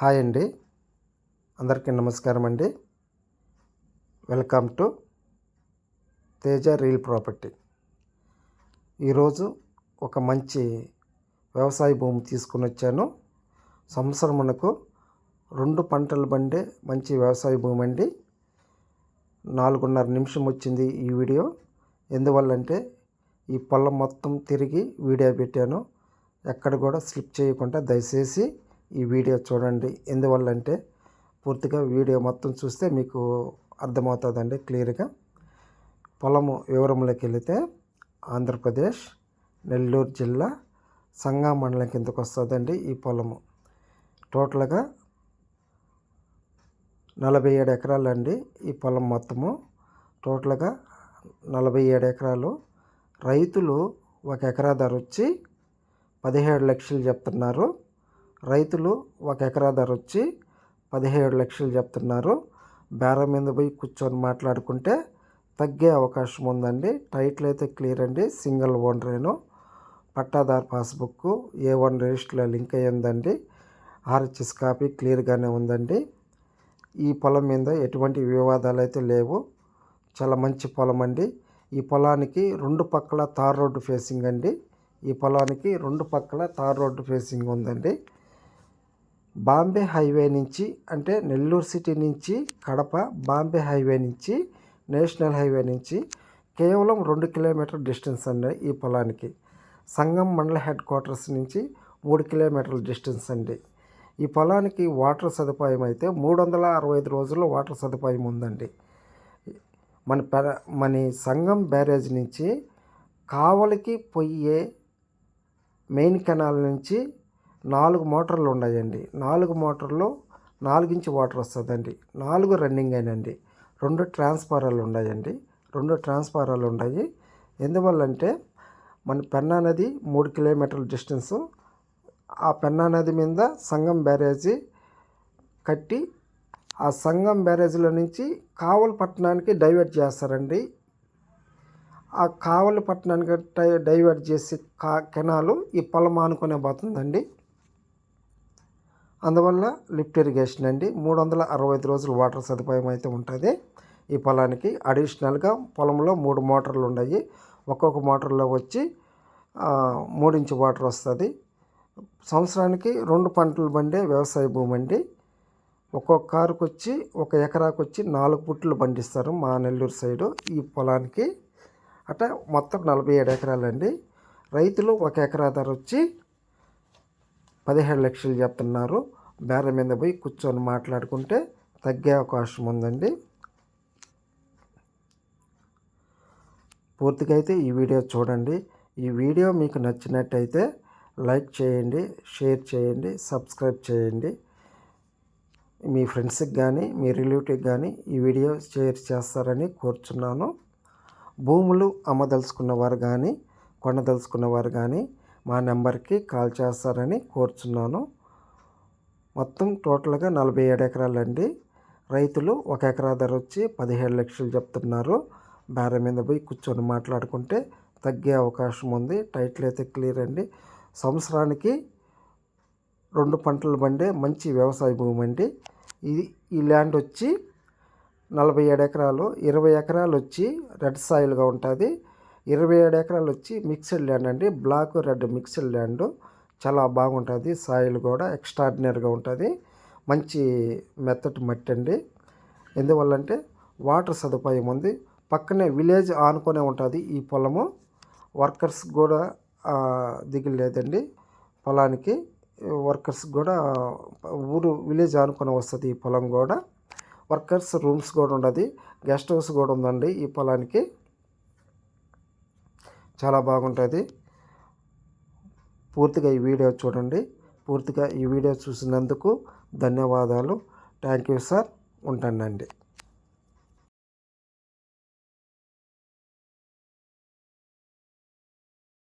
Hi అండి. అందరికీ నమస్కారం అండి. Welcome to Teja real property. ఈరోజు ఒక మంచి వ్యవసాయ భూమి తీసుకుని వచ్చాను. సంవత్సరం మనకు రెండు పంటలు బండే మంచి వ్యవసాయ భూమి అండి. నాలుగున్నర నిమిషం వచ్చింది ఈ వీడియో. ఎందువల్లంటే ఈ పొలం మొత్తం తిరిగి వీడియో పెట్టాను. ఎక్కడ కూడా స్లిప్ చేయకుండా దయచేసి ఈ వీడియో చూడండి. ఎందువల్లంటే పూర్తిగా వీడియో మొత్తం చూస్తే మీకు అర్థమవుతుందండి క్లియర్గా. పొలము వివరంలోకి వెళితే ఆంధ్రప్రదేశ్ నెల్లూరు జిల్లా సంగా మండలం కిందకు వస్తుందండి ఈ పొలము. టోటల్గా నలభై ఏడు ఎకరాలు అండి ఈ పొలం మొత్తము. టోటల్గా నలభై ఏడు ఎకరాలు. రైతులు ఒక ఎకరా ధర వచ్చి పదిహేడు లక్షలు చెప్తున్నారు. రైతులు ఒక ఎకరా ధర వచ్చి పదిహేడు లక్షలు చెప్తున్నారు. బేరం మీద పోయి కూర్చొని మాట్లాడుకుంటే తగ్గే అవకాశం ఉందండి. టైటిల్ అయితే క్లియర్ అండి. సింగిల్ ఓనరేను. పట్టాదార్ పాస్బుక్ ఏ వన్ రిజిస్టర్లో లింక్ అయ్యిందండి ఆర్హెచ్ఎస్ కాపీ క్లియర్గానే ఉందండి. ఈ పొలం మీద ఎటువంటి వివాదాలు అయితే లేవు. చాలా మంచి పొలం అండి. ఈ పొలానికి రెండు పక్కల తార్ రోడ్డు ఫేసింగ్ అండి. ఈ పొలానికి రెండు పక్కల తార్ రోడ్డు ఫేసింగ్ ఉందండి. బాంబే హైవే నుంచి అంటే నెల్లూరు సిటీ నుంచి కడప బాంబే హైవే నుంచి నేషనల్ హైవే నుంచి కేవలం రెండు కిలోమీటర్ డిస్టెన్స్ అండి ఈ పొలానికి. సంగం మండల హెడ్ క్వార్టర్స్ నుంచి మూడు కిలోమీటర్ల డిస్టెన్స్ అండి. ఈ పొలానికి వాటర్ సదుపాయం అయితే మూడు వందల అరవై ఐదు రోజుల్లో వాటర్ సదుపాయం ఉందండి. మన పెర మన సంగం బ్యారేజ్ నుంచి కావలికి పోయే మెయిన్ కెనాల్ నుంచి నాలుగు మోటార్లు ఉన్నాయండి. నాలుగు మోటార్లు నాలుగు ఇంచు వాటర్ వస్తుందండి. నాలుగు రన్నింగ్ అయినండి. రెండు ట్రాన్స్ఫారాలు ఉన్నాయండి. రెండు ట్రాన్స్ఫారాలు ఉన్నాయి. ఎందువల్లంటే మన పెన్నా నది మూడు కిలోమీటర్ల డిస్టెన్స్. ఆ పెన్నా నది మీద సంగం బ్యారేజీ కట్టి ఆ సంగం బ్యారేజీలో నుంచి కావలపట్నానికి డైవర్ట్ చేస్తారండి. ఆ కావలి పట్టణానికి డైవర్ట్ చేసి కా కెనాలు ఈ పొలం ఆనుకునే పోతుందండి. అందువల్ల లిఫ్ట్ ఇరిగేషన్ అండి మూడు వందల అరవై ఐదు రోజులు వాటర్ సదుపాయం అయితే ఉంటుంది. ఈ పొలానికి అడిషనల్గా పొలంలో మూడు మోటార్లు ఉన్నాయి. ఒక్కొక్క మోటార్లో వచ్చి మూడించి వాటర్ వస్తుంది. సంవత్సరానికి రెండు పంటలు పండే వ్యవసాయ భూమి అండి. ఒక్కొక్క కారుకు వచ్చి ఒక ఎకరాకు వచ్చి నాలుగు పుట్లు పండిస్తారు మా నెల్లూరు సైడు ఈ పొలానికి. అట్లా మొత్తం నలభై ఏడు ఎకరాలండి. రైతులు ఒక ఎకరా ధర వచ్చి పదిహేడు లక్షలు చెప్తున్నారు. బేర మీద పోయి కూర్చొని మాట్లాడుకుంటే తగ్గే అవకాశం ఉందండి. పూర్తిగా అయితే ఈ వీడియో చూడండి. ఈ వీడియో మీకు నచ్చినట్టయితే లైక్ చేయండి షేర్ చేయండి సబ్స్క్రైబ్ చేయండి. మీ ఫ్రెండ్స్కి కానీ మీ రిలేటివ్కి కానీ ఈ వీడియో షేర్ చేస్తారని కోరుచున్నాను. భూములు అమ్మదలుచుకున్న వారు కానీ కొనదలుచుకున్న వారు కానీ మా నెంబర్కి కాల్ చేస్తారని కోరుచున్నాను. మొత్తం టోటల్గా నలభై ఏడు ఎకరాలండి. రైతులు ఒక ఎకరా ధర వచ్చి పదిహేడు లక్షలు చెప్తున్నారు. బేర మీద పోయి కూర్చొని మాట్లాడుకుంటే తగ్గే అవకాశం ఉంది. టైటిల్ అయితే క్లియర్ అండి. సంవత్సరానికి రెండు పంటలు పండే మంచి వ్యవసాయ భూమి అండి. ఇది ఈ ల్యాండ్ వచ్చి నలభై ఏడు ఎకరాలు ఇరవై ఎకరాలు వచ్చి రెడ్ సాయిల్గా ఉంటుంది. ఇరవై ఏడు ఎకరాలు వచ్చి మిక్స్డ్ ల్యాండ్ అండి. Black red mixed land. చాలా బాగుంటుంది. సాయిల్ కూడా ఎక్స్ట్రాడినరీగా ఉంటుంది. మంచి మెత్తటి మట్టి అండి. ఎందువల్లంటే వాటర్ సదుపాయం ఉంది. పక్కనే విలేజ్ ఆనుకొనే ఉంటుంది ఈ పొలము. వర్కర్స్ కూడా దిగులు లేదండి పొలానికి. వర్కర్స్ కూడా ఊరు విలేజ్ ఆనుకొని వస్తుంది ఈ పొలం కూడా. వర్కర్స్ రూమ్స్ కూడా ఉండదు. గెస్ట్ హౌస్ కూడా ఉందండి ఈ పొలానికి. చాలా బాగుంటుంది. పూర్తిగా ఈ వీడియో చూడండి. పూర్తిగా ఈ వీడియో చూసినందుకు ధన్యవాదాలు. Thank you sir. ఉంటానండి.